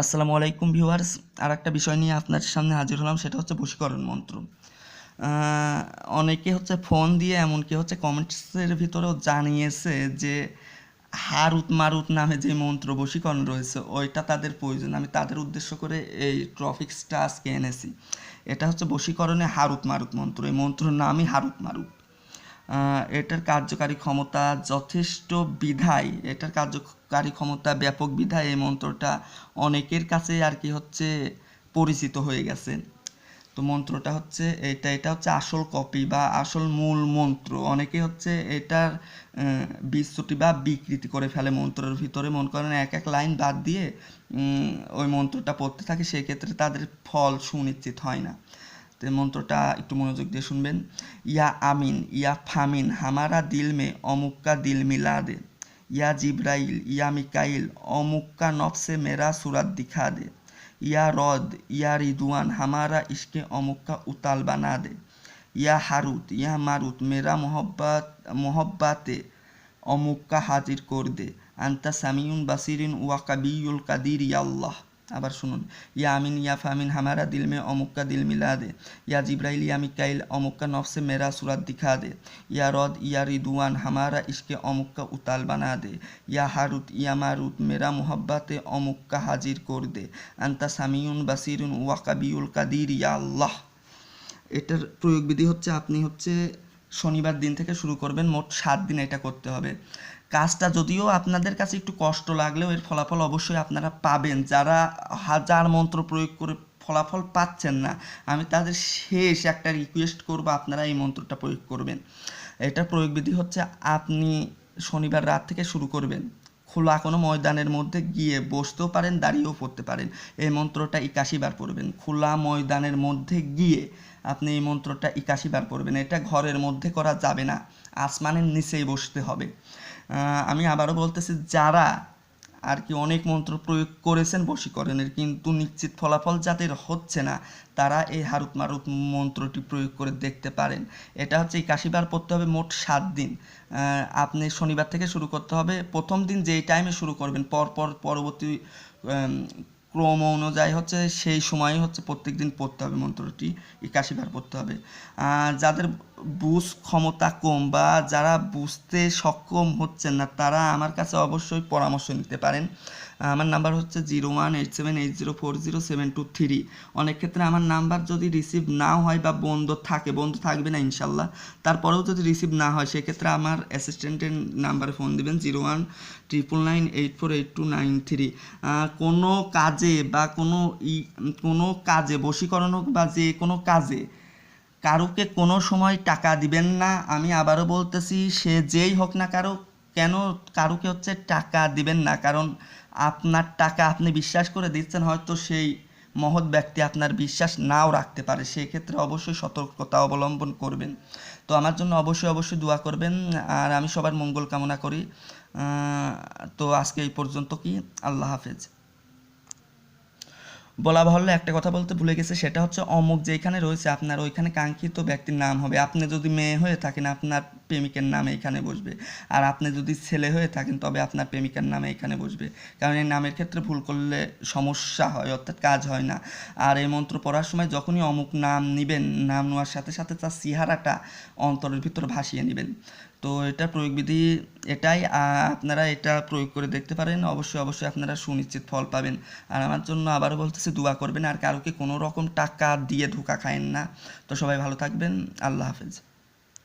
আসসালামু আলাইকুম ভিউয়ার্স। আর একটা বিষয় নিয়ে আপনার সামনে হাজির হলাম, সেটা হচ্ছে বশীকরণ মন্ত্র। অনেকে হচ্ছে ফোন দিয়ে, এমনকি হচ্ছে কমেন্টসের ভিতরেও জানিয়েছে যে হারুত মারুত নামে যে মন্ত্র বশীকরণ রয়েছে, ওইটা তাদের প্রয়োজন। আমি তাদের উদ্দেশ্য করে এই ট্রফিক্সটা আজকে এনেছি। এটা হচ্ছে বশীকরণে হারুত মারুত মন্ত্র। এই মন্ত্রের নামই হারুত মারুত। এটার কার্যকারী ক্ষমতা যথেষ্ট বিধায়। এটার কার্যকারী ক্ষমতা ব্যাপক বিধায়, এই মন্ত্রটা অনেকের কাছে আর কি হচ্ছে পরিচিত হয়ে গেছে। তো মন্ত্রটা হচ্ছে এটা এটা হচ্ছে আসল কপি বা আসল মূল মন্ত্র। অনেকে হচ্ছে এটার বিচ্যুতি বা বিকৃতি করে ফেলে মন্ত্রের ভিতরে। মন করেন এক এক লাইন বাদ দিয়ে ওই মন্ত্রটা পড়তে থাকে, সেক্ষেত্রে তাদের ফল সুনিশ্চিত হয় না। মন্ত্রটা একটু মনোযোগ দিয়ে শুনবেন। ইয়া আমিন, ইয়া ফামিন, হামারা দিল মে অমুক্কা দিল মিলা দে ইয়া জিব্রাইল, ইয়া মিকাইল, অমুক্কা নফসে মেরা সুরাত দিখা দে ইয়া রদ, ইয়া রিদুয়ান হামারা ইশকে অমুক্কা উতাল বানা দে ইয়া হারুত, ইয়া মারুত, মেরা মোহব্বত, মোহব্বাতে অমুক্কা হাজির কর দে আন্তা সামিউন বাসিরিন ওয়া কাবিউল কাদির, ইয়া আল্লাহ। আবার শুনুন। ইয়া আমিন, ইয়া ফামিন, হামারা দিল মে অমুক্কা দিল মিলা দে ইয়া জিব্রাইল, ইয়া মিকাইল, অমুক্কা নফসে মেরা সুরাত দিখা দে ইয়া রদ, ইয়া রিদুয়ান হামারা ইশকে অমুক্কা উতাল বানা দে ইয়া হারুত, ইয়া মারুত, মেরা মোহব্বাতে অমুক্কা হাজির কর দে আন্তা সামিউন বাসিরুন ওয়া কাবিউল কাদির, ইয়া আল্লাহ। এটার প্রয়োগবিধি হচ্ছে, আপনি হচ্ছে শনিবার দিন থেকে শুরু করবেন, মোট সাত দিন এটা করতে হবে। কাজটা যদিও আপনাদের কাছে একটু কষ্ট লাগলেও এর ফলাফল অবশ্যই আপনারা পাবেন। যারা হাজার মন্ত্র প্রয়োগ করে ফলাফল পাচ্ছেন না, আমি তাদের শেষ একটা রিকোয়েস্ট করব আপনারা এই মন্ত্রটা প্রয়োগ করবেন। এটা প্রয়োগ বিধি হচ্ছে আপনি শনিবার রাত থেকে শুরু করবেন। খোলা কোনো ময়দানের মধ্যে গিয়ে বসতেও পারেন, দাঁড়িয়েও পড়তে পারেন। এই মন্ত্রটা একাশি বার পড়বেন। খোলা ময়দানের মধ্যে গিয়ে আপনি এই মন্ত্রটা একাশি বার পড়বেন। এটা ঘরের মধ্যে করা যাবে না। আসমানের নিচেই বসতে হবে। আমি আবারও বলতেছি, যারা আর কি অনেক মন্ত্র প্রয়োগ করেছেন বশীকরণের, কিন্তু নিশ্চিত ফলাফল যাদের হচ্ছে না, তারা এই হারুত মারুত মন্ত্রটি প্রয়োগ করে দেখতে পারেন। এটা হচ্ছে একাশিবার পড়তে হবে মোট সাত দিন। আপনি শনিবার থেকে শুরু করতে হবে। প্রথম দিন যেই টাইমে শুরু করবেন, পরপর পরবর্তী ক্রম অনুযায়ী হচ্ছে সেই সময় হচ্ছে প্রত্যেক দিন পড়তে হবে মন্ত্রটি একাশিবার পড়তে হবে। যাদের বুঝ ক্ষমতা কম বা যারা বুঝতে সক্ষম হচ্ছেন না, তারা আমার কাছে অবশ্যই পরামর্শ নিতে পারেন। আমার নাম্বার হচ্ছে zero one eight seven eight zero four zero seven two three. অনেক ক্ষেত্রে আমার নাম্বার যদি রিসিভ না হয় বা বন্ধ থাকে, বন্ধ থাকবে না ইনশাল্লাহ, তারপরেও যদি রিসিভ না হয়, সেক্ষেত্রে আমার অ্যাসিস্ট্যান্টের নাম্বারে ফোন দিবেন zero one triple nine eight four eight two nine three. কোনো কাজে বা কোনো ই, কোনো কাজে, বশীকরণ হোক বা যে কোনো কাজে, কারুকে কোনো সময় টাকা দিবেন না। আমি আবারও বলতেছি, সে যেই হোক না কারও, কেন কারুকে হচ্ছে টাকা দিবেন না? কারণ আপনার টাকা আপনি বিশ্বাস করে দিচ্ছেন, হয়তো সেই মহৎ ব্যক্তি আপনার বিশ্বাস নাও রাখতে পারে। সেক্ষেত্রে অবশ্যই সতর্কতা অবলম্বন করবেন। তো আমার জন্য অবশ্যই অবশ্যই দোয়া করবেন, আর আমি সবার মঙ্গল কামনা করি। তো আজকে এই পর্যন্ত কি? আল্লাহ হাফেজ। বলা বাহুল্য একটা কথা বলতে ভুলে গেছে, সেটা হচ্ছে অমুক যেখানে রয়েছে, আপনার ওইখানে কাঙ্ক্ষিত ব্যক্তির নাম হবে। আপনি যদি মেয়ে হয়ে থাকেন, আপনার প্রেমিকের নামে এখানে বসবে। আর আপনি যদি ছেলে হয়ে থাকেন, তবে আপনার প্রেমিকার নামে এখানে বসবে। কারণ এই নামের ক্ষেত্রে ভুল করলে সমস্যা হয়, অর্থাৎ কাজ হয় না। আর এই মন্ত্র পড়ার সময় যখনই অমুক নাম নিবেন, নাম নেওয়ার সাথে সাথে তার চেহারাটা অন্তরের ভিতর ভাসিয়ে নেবেন। তো এটা প্রয়োগবিধি এটাই। আপনারা এটা প্রয়োগ করে দেখতে পারেন। অবশ্যই অবশ্যই আপনারা সুনিশ্চিত ফল পাবেন। আর আমার জন্য আবারও বলতেছি, দোয়া করবেন। আর কারোকে কোনো রকম টাকা দিয়ে ধোকা খায়েন না। তো সবাই ভালো থাকবেন। আল্লাহ হাফেজ।